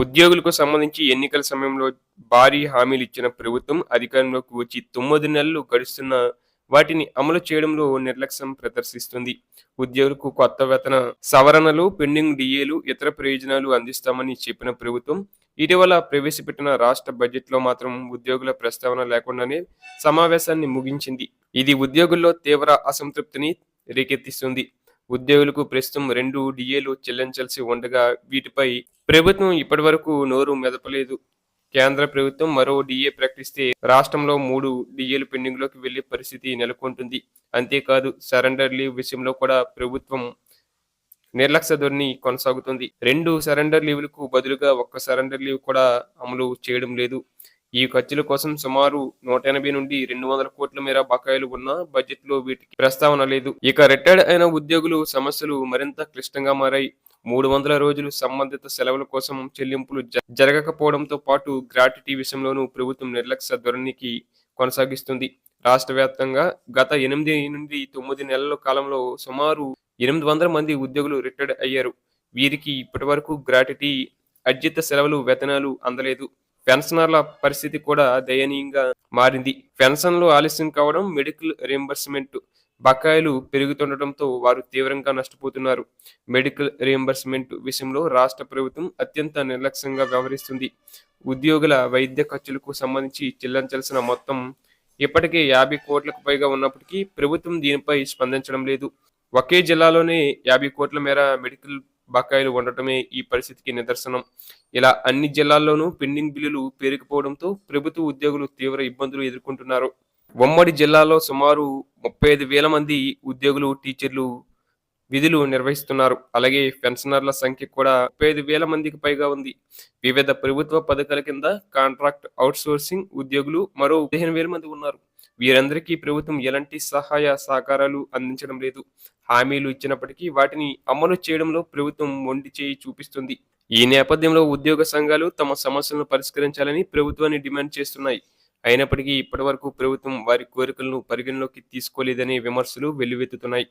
ఉద్యోగులకు సంబంధించి ఎన్నికల సమయంలో భారీ హామీలు ఇచ్చిన ప్రభుత్వం అధికారంలోకి వచ్చి తొమ్మిది నెలలు గడుస్తున్న వాటిని అమలు చేయడంలో నిర్లక్ష్యం ప్రదర్శిస్తుంది. ఉద్యోగులకు కొత్త వేతన సవరణలు పెండింగ్ డిఏలు ఇతర ప్రయోజనాలు అందిస్తామని చెప్పిన ప్రభుత్వం ఇటీవల ప్రవేశపెట్టిన రాష్ట్ర బడ్జెట్లో మాత్రం ఉద్యోగుల ప్రస్తావన లేకుండానే సమావేశాన్ని ముగించింది. ఇది ఉద్యోగుల్లో తీవ్ర అసంతృప్తిని రేకెత్తిస్తుంది. ఉద్యోగులకు ప్రస్తుతం రెండు డిఏలు చెల్లించాల్సి ఉండగా వీటిపై ప్రభుత్వం ఇప్పటివరకు నోరు మెదపలేదు. కేంద్ర ప్రభుత్వం మరో డిఏ ప్రకటిస్తే రాష్ట్రంలో మూడు డిఏలు పెండింగ్లోకి వెళ్ళే పరిస్థితి నెలకొంటుంది. అంతేకాదు సరెండర్ లీవ్ విషయంలో కూడా ప్రభుత్వం నిర్లక్ష్య ధోరణి కొనసాగుతుంది. రెండు సరెండర్ లీవ్లకు బదులుగా ఒక్క సరెండర్ లీవ్ కూడా అమలు చేయడం లేదు. ఈ ఖర్చుల కోసం సుమారు నూట ఎనభై నుండి రెండు వందల కోట్ల మేర బకాయిలు ఉన్న బడ్జెట్లో వీటికి ప్రస్తావన లేదు. ఇక రిటైర్డ్ అయిన ఉద్యోగులు సమస్యలు మరింత క్లిష్టంగా మారాయి. మూడు వందల రోజులు సంబంధిత సెలవుల కోసం చెల్లింపులు జరగకపోవడంతో పాటు గ్రాట్యుటీ విషయంలోనూ ప్రభుత్వం నిర్లక్ష్య ధోరణికి కొనసాగిస్తుంది. రాష్ట్ర వ్యాప్తంగా గత ఎనిమిది నుండి తొమ్మిది నెలల కాలంలో సుమారు ఎనిమిది వందల మంది ఉద్యోగులు రిటైర్డ్ అయ్యారు. వీరికి ఇప్పటి వరకు గ్రాట్యుటీ అర్జిత సెలవులు వేతనాలు అందలేదు. పెన్షనర్ల పరిస్థితి కూడా దయనీయంగా మారింది. పెన్షన్లు ఆలస్యం కావడం మెడికల్ రియంబర్స్మెంట్ బకాయిలు పెరుగుతుండటంతో వారు తీవ్రంగా నష్టపోతున్నారు. మెడికల్ రియంబర్స్మెంట్ విషయంలో రాష్ట్ర ప్రభుత్వం అత్యంత నిర్లక్ష్యంగా వ్యవహరిస్తుంది. ఉద్యోగుల వైద్య ఖర్చులకు సంబంధించి చెల్లించాల్సిన మొత్తం ఇప్పటికే యాభై కోట్లకు పైగా ఉన్నప్పటికీ ప్రభుత్వం దీనిపై స్పందించడం లేదు. ఒకే జిల్లాలోనే యాభై కోట్ల మేర మెడికల్ బకాయిలు ఉండటమే ఈ పరిస్థితికి నిదర్శనం. ఇలా అన్ని జిల్లాల్లోనూ పెండింగ్ బిల్లులు పేరుకుపోవడంతో ప్రభుత్వ ఉద్యోగులు తీవ్ర ఇబ్బందులు ఎదుర్కొంటున్నారు. ఉమ్మడి జిల్లాలో సుమారు ముప్పై ఐదు వేల మంది ఉద్యోగులు టీచర్లు విధులు నిర్వహిస్తున్నారు. అలాగే పెన్షనర్ల సంఖ్య కూడా ముప్పై ఐదు వేల మందికి పైగా ఉంది. వివిధ ప్రభుత్వ పథకాల కింద కాంట్రాక్ట్ అవుట్సోర్సింగ్ ఉద్యోగులు మరో పదిహేను వేల మంది ఉన్నారు. వీరందరికీ ప్రభుత్వం ఎలాంటి సహాయ సహకారాలు అందించడం లేదు. హామీలు ఇచ్చినప్పటికీ వాటిని అమలు చేయడంలో ప్రభుత్వం మొండి చేయి చూపిస్తుంది. ఈ నేపథ్యంలో ఉద్యోగ సంఘాలు తమ సమస్యలను పరిష్కరించాలని ప్రభుత్వాన్ని డిమాండ్ చేస్తున్నాయి. అయినప్పటికీ ఇప్పటివరకు ప్రభుత్వం వారి కోరికలను పరిగణలోకి తీసుకోలేదనే విమర్శలు వెల్లువెత్తుతున్నాయి.